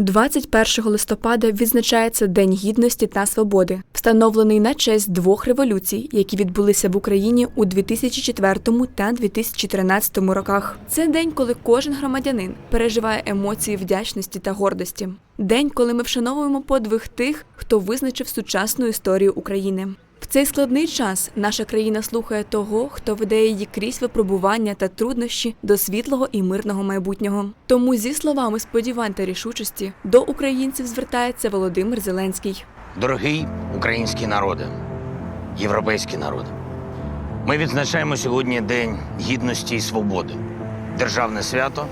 21 листопада відзначається День гідності та свободи, встановлений на честь двох революцій, які відбулися в Україні у 2004 та 2013 роках. Це день, коли кожен громадянин переживає емоції вдячності та гордості. День, коли ми вшановуємо подвиг тих, хто визначив сучасну історію України. В цей складний час наша країна слухає того, хто веде її крізь випробування та труднощі до світлого і мирного майбутнього. Тому зі словами сподівань та рішучості до українців звертається Володимир Зеленський. Дорогий український народи, європейський народ, ми відзначаємо сьогодні День гідності і свободи. Державне свято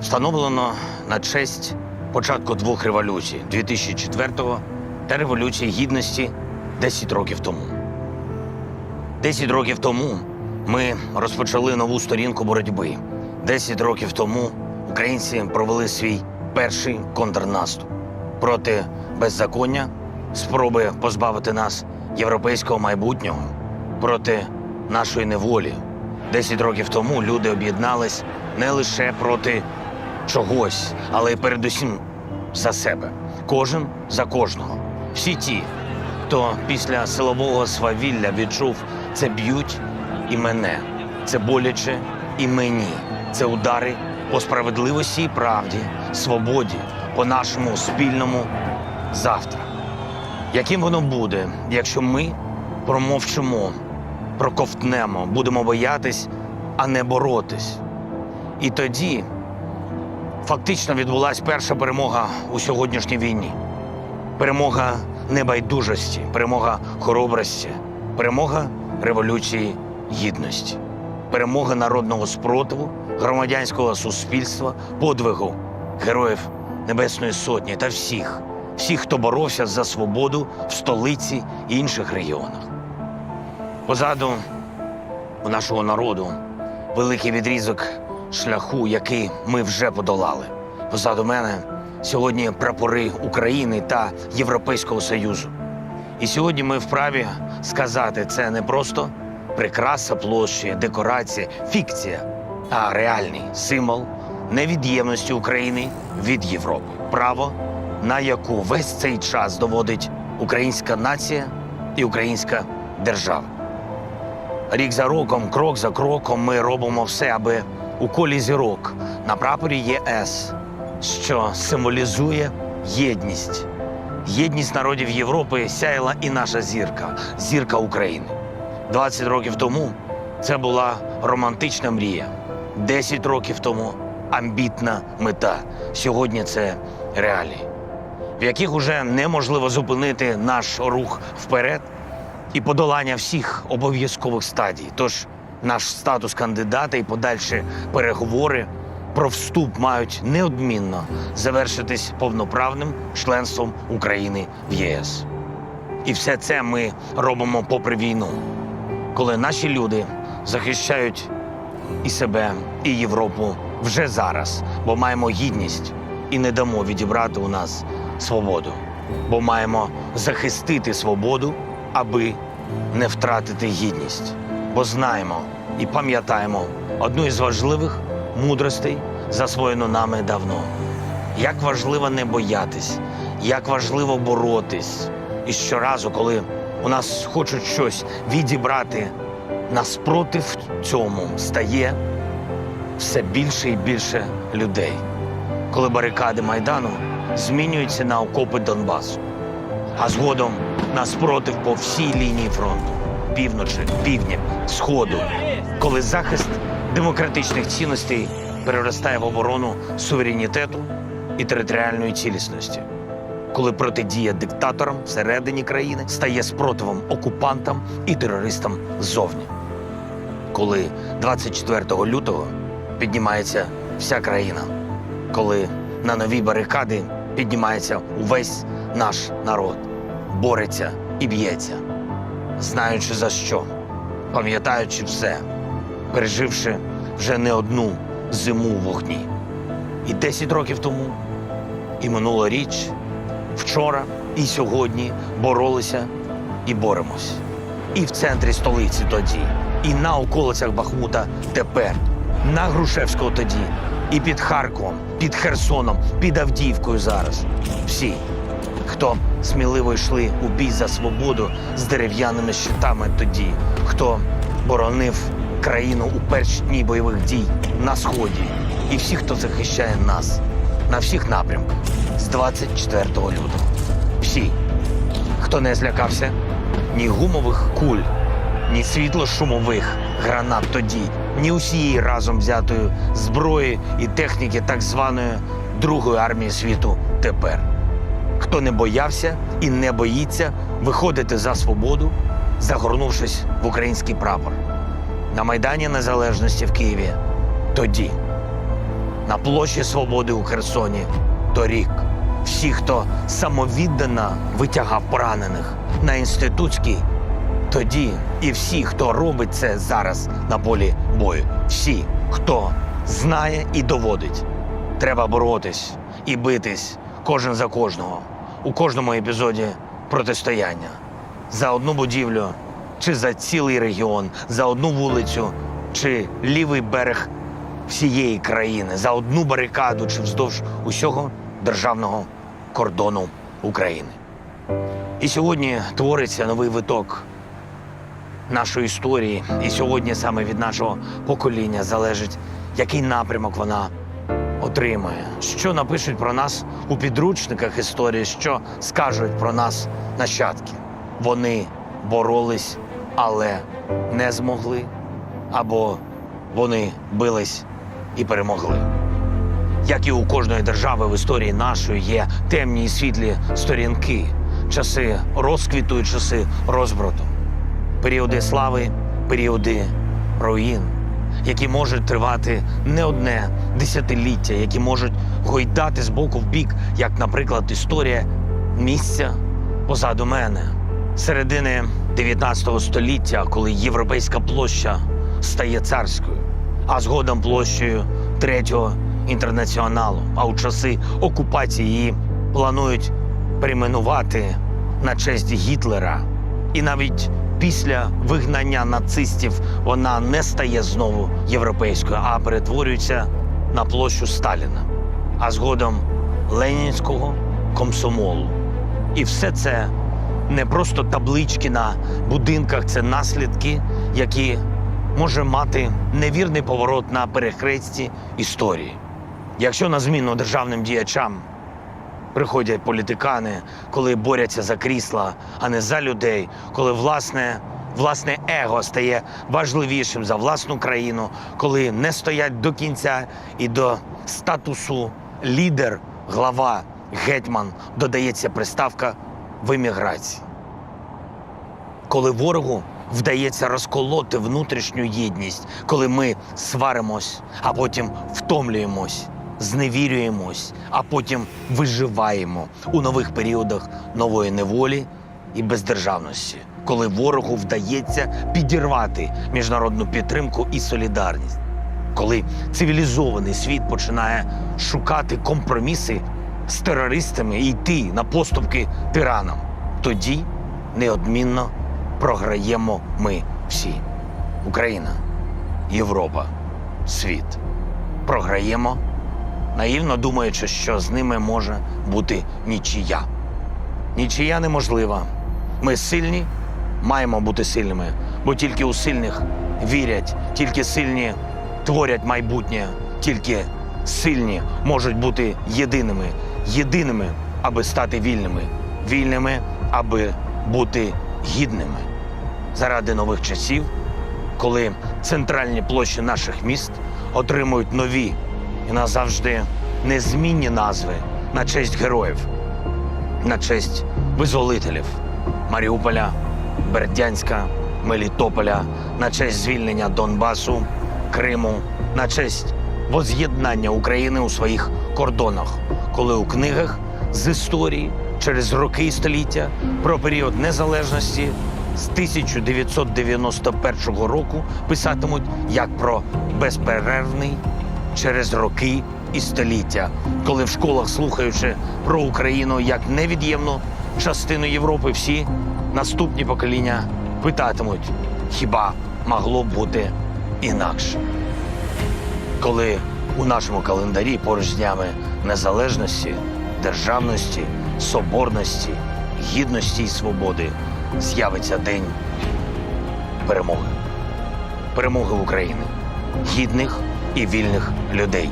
встановлено на честь початку двох революцій 2004-го та Революції Гідності 10 років тому. 10 років тому ми розпочали нову сторінку боротьби. 10 років тому українці провели свій перший контрнаступ проти беззаконня, спроби позбавити нас європейського майбутнього, проти нашої неволі. 10 років тому люди об'єднались не лише проти чогось, але й передусім за себе. Кожен за кожного. Всі ті, хто після силового свавілля відчув це б'ють і мене, це боляче і мені. Це удари по справедливості і правді, свободі, по нашому спільному завтра. Яким воно буде, якщо ми промовчимо, проковтнемо, будемо боятись, а не боротись? І тоді фактично відбулася перша перемога у сьогоднішній війні. Перемога небайдужості, перемога хоробрості, перемога революції гідності, перемога народного спротиву, громадянського суспільства, подвигу героїв Небесної Сотні та всіх, всіх, хто боровся за свободу в столиці і інших регіонах. Позаду у нашого народу великий відрізок шляху, який ми вже подолали. Позаду мене сьогодні прапори України та Європейського Союзу. І сьогодні ми вправі сказати, це не просто прикраса площі, декорація, фікція, а реальний символ невід'ємності України від Європи. Право, на яку весь цей час доводить українська нація і українська держава. Рік за роком, крок за кроком, ми робимо все, аби у колі зірок на прапорі ЄС, що символізує єдність. Єдність народів Європи сяяла і наша зірка зірка України. 20 років тому це була романтична мрія. 10 років тому амбітна мета. Сьогодні це реалії, в яких уже неможливо зупинити наш рух вперед і подолання всіх обов'язкових стадій. Тож наш статус кандидата і подальші переговори про вступ мають неодмінно завершитись повноправним членством України в ЄС. І все це ми робимо попри війну, коли наші люди захищають і себе, і Європу вже зараз, бо маємо гідність і не дамо відібрати у нас свободу, бо маємо захистити свободу, аби не втратити гідність. Бо знаємо і пам'ятаємо одну із важливих мудростей, засвоєну нами давно. Як важливо не боятись, як важливо боротись. І щоразу, коли у нас хочуть щось відібрати, нас проти цьому стає все більше і більше людей. Коли барикади Майдану змінюються на окопи Донбасу, а згодом на спротив по всій лінії фронту півночі, півдня, сходу, коли захист демократичних цінностей переростає в оборону суверенітету і територіальної цілісності, коли протидія диктаторам всередині країни стає спротивом окупантам і терористам ззовні, коли 24 лютого піднімається вся країна, коли на нові барикади піднімається увесь наш народ, бореться і б'ється. Знаючи за що, пам'ятаючи все, переживши вже не одну зиму в вогні. І 10 років тому, і минула річ, вчора і сьогодні боролися і боремось. І в центрі столиці тоді, і на околицях Бахмута тепер, на Грушевського тоді, і під Харковом, під Херсоном, під Авдіївкою зараз. Всі, хто сміливо йшли у бій за свободу з дерев'яними щитами тоді, хто боронив країну у перші дні бойових дій на сході, і всі, хто захищає нас на всіх напрямках з 24 лютого. Всі, хто не злякався ні гумових куль, ні світло-шумових гранат тоді, ні усієї разом взятої зброї і техніки так званої Другої армії світу тепер. Хто не боявся і не боїться виходити за свободу, загорнувшись в український прапор. На Майдані Незалежності в Києві. Тоді, на площі Свободи у Херсоні. Торік. Всі, хто самовіддано витягав поранених на інститутській. Тоді і всі, хто робить це зараз на полі бою, всі, хто знає і доводить, треба боротись і битись кожен за кожного. У кожному епізоді протистояння. За одну будівлю чи за цілий регіон, за одну вулицю чи лівий берег всієї країни, за одну барикаду чи вздовж усього державного кордону України. І сьогодні твориться новий виток нашої історії. І сьогодні саме від нашого покоління залежить, який напрямок вона отримає, що напишуть про нас у підручниках історії, що скажуть про нас нащадки. Вони боролись, але не змогли, або вони бились і перемогли. Як і у кожної держави в історії нашої є темні і світлі сторінки, часи розквіту і часи розбрату періоди слави, періоди руїн, які можуть тривати не одне десятиліття, які можуть гойдати з боку в бік, як, наприклад, історія місця позаду мене. Середини 19 століття, коли європейська площа стає царською, а згодом площею третього інтернаціоналу. А у часи окупації її планують перейменувати на честь Гітлера. І навіть після вигнання нацистів вона не стає знову європейською, а перетворюється на площу Сталіна, а згодом Ленінського комсомолу. І все це не просто таблички на будинках, це наслідки, які може мати невірний поворот на перехресті історії. Якщо на зміну державним діячам приходять політикани, коли борються за крісла, а не за людей, коли власне, власне его стає важливішим за власну країну, коли не стоять до кінця і до статусу лідер, глава, гетьман додається приставка в еміграції. Коли ворогу вдається розколоти внутрішню єдність, коли ми сваримось, а потім втомлюємось, зневірюємось, а потім виживаємо у нових періодах нової неволі і бездержавності, коли ворогу вдається підірвати міжнародну підтримку і солідарність, коли цивілізований світ починає шукати компроміси з терористами і йти на поступки тиранам, тоді неодмінно програємо ми всі. Україна, Європа, світ. Програємо, наївно думаючи, що з ними може бути нічия. Нічия неможлива. Ми сильні, маємо бути сильними, бо тільки у сильних вірять, тільки сильні творять майбутнє, тільки сильні можуть бути єдиними, єдиними, аби стати вільними, вільними, аби бути гідними. Заради нових часів, коли центральні площі наших міст отримують нові і назавжди незмінні назви на честь героїв, на честь визволителів Маріуполя, Бердянська, Мелітополя, на честь звільнення Донбасу, Криму, на честь воз'єднання України у своїх кордонах, коли у книгах з історії через роки і століття про період незалежності з 1991 року писатимуть як про безперервний через роки і століття, коли в школах, слухаючи про Україну як невід'ємну частину Європи, всі наступні покоління питатимуть, хіба могло бути інакше? Коли У нашому календарі поруч з днями незалежності, державності, соборності, гідності і свободи з'явиться день перемоги. Перемоги України, гідних і вільних людей.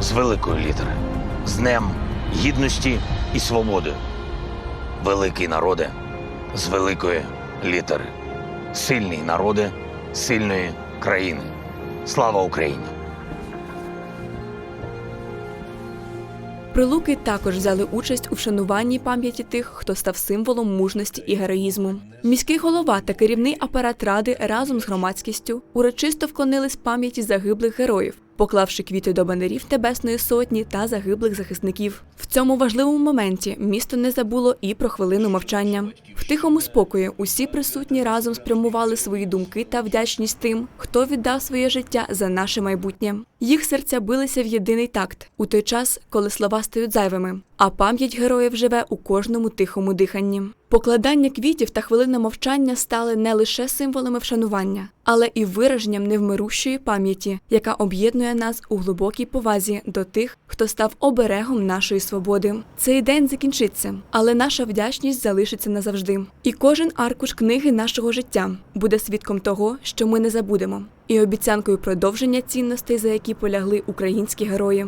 З великої літери, з Днем гідності і свободи. Великий народе з великої літери. Сильний народи сильної країни. Слава Україні! Прилуки також взяли участь у вшануванні пам'яті тих, хто став символом мужності і героїзму. Міський голова та керівний апарат ради разом з громадськістю урочисто вклонились пам'яті загиблих героїв, поклавши квіти до банерів Небесної сотні та загиблих захисників. В цьому важливому моменті місто не забуло і про хвилину мовчання. Тихому спокої усі присутні разом спрямували свої думки та вдячність тим, хто віддав своє життя за наше майбутнє. Їх серця билися в єдиний такт у той час, коли слова стають зайвими, а пам'ять героїв живе у кожному тихому диханні. Покладання квітів та хвилина мовчання стали не лише символами вшанування, але і вираженням невмирущої пам'яті, яка об'єднує нас у глибокій повазі до тих, хто став оберегом нашої свободи. Цей день закінчиться, але наша вдячність залишиться назавжди. І кожен аркуш книги нашого життя буде свідком того, що ми не забудемо, і обіцянкою продовження цінностей, за які полягли українські герої.